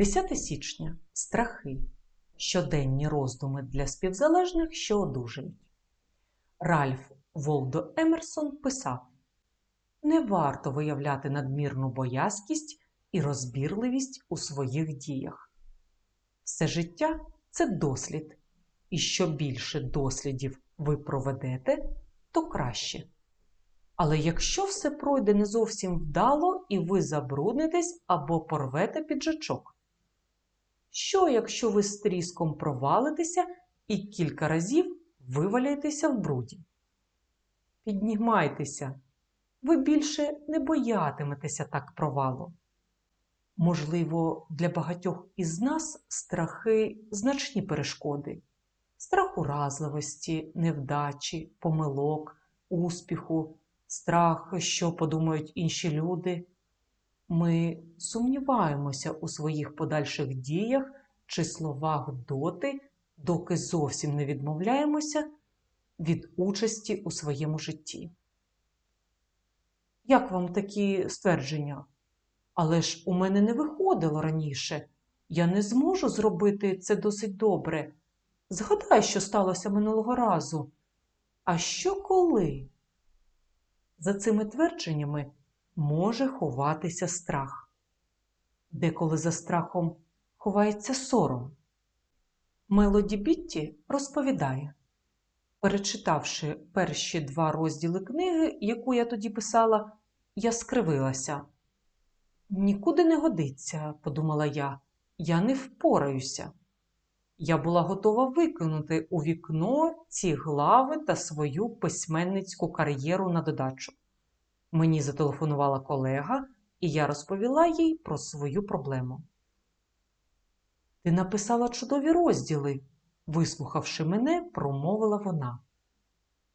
10 січня. Страхи. Щоденні роздуми для співзалежних, що одужають. Ральф Волдо Емерсон писав: Не варто виявляти надмірну боязкість і розбірливість у своїх діях. Все життя це дослід, і що більше дослідів ви проведете, то краще. Але якщо все пройде не зовсім вдало і ви забруднитесь або порвете піджачок? Що, якщо ви з тріском провалитеся і кілька разів виваляєтеся в бруді? Піднімайтеся, ви більше не боятиметеся так провалу. Можливо, для багатьох із нас страхи значні перешкоди, страх уразливості, невдачі, помилок, успіху, страх, що подумають інші люди. Ми сумніваємося у своїх подальших діях чи словах доти, доки зовсім не відмовляємося від участі у своєму житті. Як вам такі ствердження? Але ж у мене не виходило раніше. Я не зможу зробити це досить добре. Згадай, що сталося минулого разу. А що коли? За цими твердженнями може ховатися страх. Деколи за страхом ховається сором. Мелоді Бітті розповідає, перечитавши перші два розділи книги, яку я тоді писала, я скривилася. Нікуди не годиться, подумала я, я не впораюся. Я була готова викинути у вікно ці глави та свою письменницьку кар'єру на додачу. Мені зателефонувала колега, і я розповіла їй про свою проблему. Ти написала чудові розділи, вислухавши мене, промовила вона.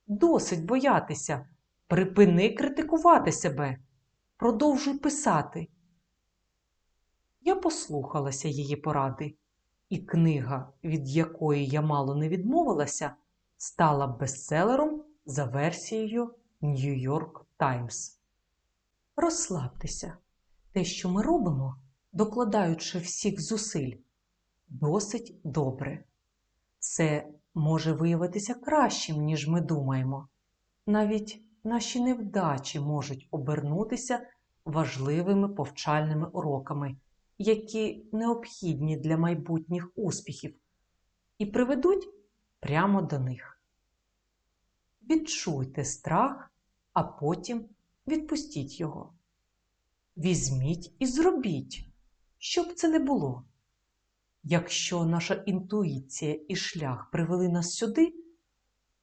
Досить боятися, припини критикувати себе, продовжуй писати. Я послухалася її поради, і книга, від якої я мало не відмовилася, стала бестселером за версією Нью-Йорк Таймс. Розслабтеся. Те, що ми робимо, докладаючи всіх зусиль, досить добре. Це може виявитися кращим, ніж ми думаємо. Навіть наші невдачі можуть обернутися важливими повчальними уроками, які необхідні для майбутніх успіхів, і приведуть прямо до них. Відчуйте страх, а потім відпустіть його. Візьміть і зробіть, щоб це не було. Якщо наша інтуїція і шлях привели нас сюди,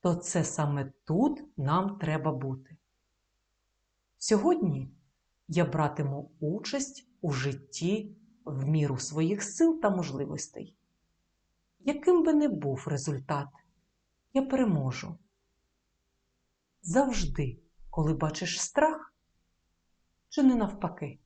то це саме тут нам треба бути. Сьогодні я братиму участь у житті в міру своїх сил та можливостей. Яким би не був результат, я переможу. Завжди, коли бачиш страх, чи не навпаки.